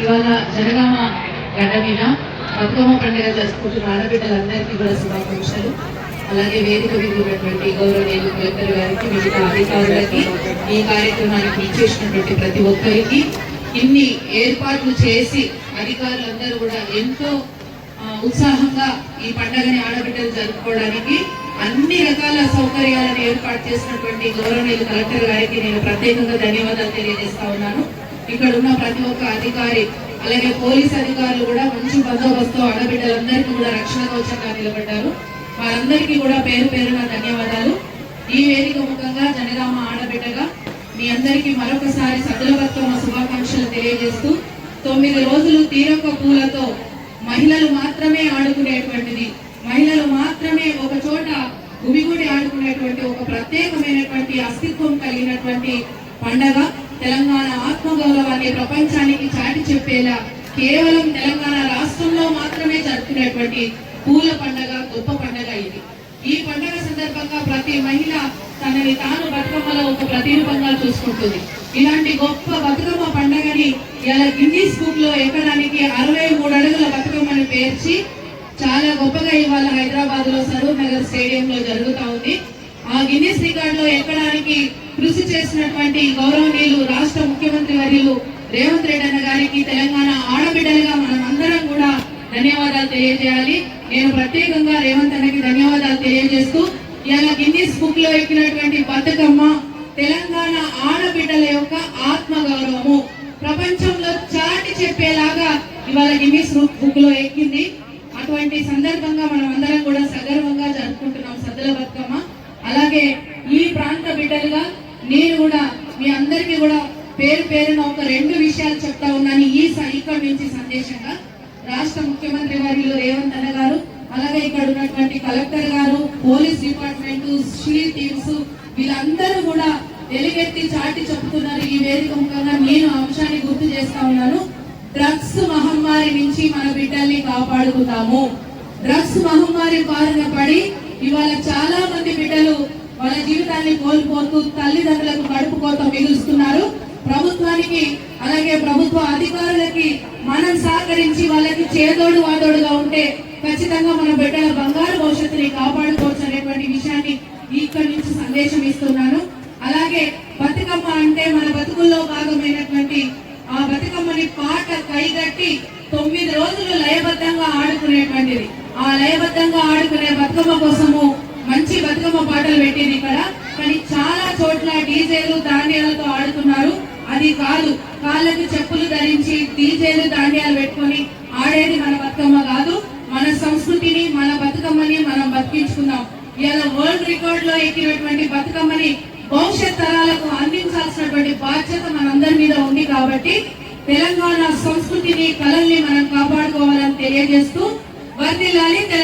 ఇవాళ జనగామ గడ్డ మీద బతుకమ్మ పండుగ జరుపుకుంటున్న ఆడబిడ్డలందరికీ కూడా శుభాకాంక్షలు. అలాగే వేదిక మీద గౌరవనీయులు కలెక్టర్ గారికి మిగతా అధికారులకి ఈ కార్యక్రమానికి ఇచ్చేసినటువంటి ప్రతి ఒక్కరికి ఇన్ని ఏర్పాట్లు చేసి అధికారులందరూ కూడా ఎంతో ఉత్సాహంగా ఈ పండుగని ఆడబిడ్డలు జరుపుకోవడానికి అన్ని రకాల సౌకర్యాలను ఏర్పాటు చేసినటువంటి గౌరవనీయులు కలెక్టర్ గారికి నేను ప్రత్యేకంగా ధన్యవాదాలు తెలియజేస్తా ఉన్నాను. ఇక్కడ ఉన్న ప్రతి ఒక్క అధికారి అలాగే పోలీస్ అధికారులు కూడా మంచి బందోబస్తు ఆడబిడ్డలందరికీ కూడా రక్షణ కవచంగా నిలబడ్డారు. వారందరికీ కూడా పేరు పేరున ధన్యవాదాలు. ఈ వేదిక ముఖంగా జనగామ ఆడబిడ్డగా మీ అందరికీ మరొకసారి సద్దుల శుభాకాంక్షలు తెలియజేస్తూ తొమ్మిది రోజులు తీరొక్క పూలతో మహిళలు మాత్రమే ఆడుకునేటువంటిది. మహిళలు మాత్రమే ఒక చోట గుమిగుడి ఆడుకునేటువంటి ఒక ప్రత్యేకమైనటువంటి అస్తిత్వం కలిగినటువంటి పండగ. తెలంగాణ ఆత్మగౌరవాన్ని ప్రపంచానికి చాటి చెప్పేలా కేవలం తెలంగాణ రాష్ట్రంలో మాత్రమే జరుపుకునేటువంటి పూల పండగ గొప్ప పండగ ఇది. ఈ పండగ సందర్భంగా ప్రతి మహిళ తనని తాను బతుకమ్మలో ఒక ప్రతిరూపంగా చూసుకుంటుంది. ఇలాంటి గొప్ప బతుకమ్మ పండగని ఇలా గిన్నీస్ బుక్లో ఎక్కడానికి అరవై మూడు అడుగుల బతుకమ్మని పేర్చి చాలా గొప్పగా ఇవాళ హైదరాబాద్లో సరూర్ నగర్ స్టేడియం లో ఉంది. ఆ గిన్నీస్ రికార్డ్లో ఎక్కడానికి కృషి చేసినటువంటి గౌరవనీయులు రాష్ట్ర ముఖ్యమంత్రి వర్యులు రేవంత్ రెడ్డి అన్న గారికి తెలంగాణ ఆడబిడ్డలుగా మనం అందరం కూడా ధన్యవాదాలు తెలియజేయాలి. నేను ప్రత్యేకంగా రేవంత్ అన్నకి ధన్యవాదాలు తెలియజేస్తూ ఇలా గిన్నీస్ బుక్లో ఎక్కినటువంటి బతుకమ్మ తెలంగాణ ఆడబిడ్డల యొక్క ఆత్మ గౌరవము ప్రపంచంలో చాటి చెప్పేలాగా ఇవాళ గిన్నీస్ బుక్లో ఎక్కింది. అటువంటి సందర్భంగా మనం అందరం కూడా సగర్వ జరుపుకుంటున్నాం సద్దుల బతుకమ్మ అలాగే ఈ ప్రాంత బిడ్డలుగా నేను కూడా మీ అందరికీ కూడా పేరు పేరున ఒక రెండు విషయాలు చెప్తా ఉన్నాను. ఈ స- ఇక్కడి నుంచి సందేశంగా. రాష్ట్ర ముఖ్యమంత్రి వారిలో రేవంత్ అన్న గారు అలాగే ఇక్కడ ఉన్నటువంటి కలెక్టర్ గారు పోలీస్ డిపార్ట్మెంట్ షీ టీమ్స్ వీళ్ళందరూ కూడా ఎలుగెత్తి చాటి చెప్తున్నారు ఈ వేదిక ముఖంగా. నేను అంశాన్ని గుర్తు చేస్తా ఉన్నాను. డ్రగ్స్ మహమ్మారి నుంచి మన బిడ్డల్ని కాపాడుకుందాము. డ్రగ్స్ మహమ్మారి బారిన పడి ఇవాళ చాలా మంది బిడ్డలు వాళ్ళ జీవితాన్ని కోల్పోతూ తల్లిదండ్రులకు కడుపు కోత మిగులుస్తున్నారు. ప్రభుత్వానికి అలాగే ప్రభుత్వ అధికారులకి మనం సహకరించి వాళ్ళకి చేదోడు వాదోడుగా ఉంటే ఖచ్చితంగా మన బిడ్డల బంగారు భవిష్యత్తుని కాపాడుకోవచ్చు అనేటువంటి విషయాన్ని ఇక్కడి నుంచి సందేశం ఇస్తున్నాను. అలాగే బతుకమ్మ అంటే మన బతుకుల్లో భాగమైనటువంటి ఆ బతుకమ్మని పాట కైగట్టి తొమ్మిది రోజులు లయబద్ధంగా ఆడుకునేటువంటిది. ఆ లయబద్ధంగా ఆడుకునే బతుకమ్మ కోసము మంచి బతుకమ్మ పాటలు పెట్టింది ఇక్కడ. కానీ చాలా చోట్ల డీజేలు దాండ్యాలతో ఆడుతున్నారు. అది కాదు కాళ్ళకు చెప్పులు ధరించి డీజేలు దాండ్యాలు పెట్టుకొని ఆడేది మన బతుకమ్మ కాదు మన సంస్కృతిని మన బతుకమ్మని మనం బతికించుకుందాం. ఇవాళ వరల్డ్ రికార్డ్లో ఎక్కినటువంటి బతుకమ్మని భవిష్యత్ తరాలకు అందించాల్సినటువంటి బాధ్యత మనందరి మీద ఉంది కాబట్టి తెలంగాణ సంస్కృతిని కళల్ని మనం కాపాడుకోవాలని తెలియజేస్తూ వర్దిల్లాలి తెలంగాణ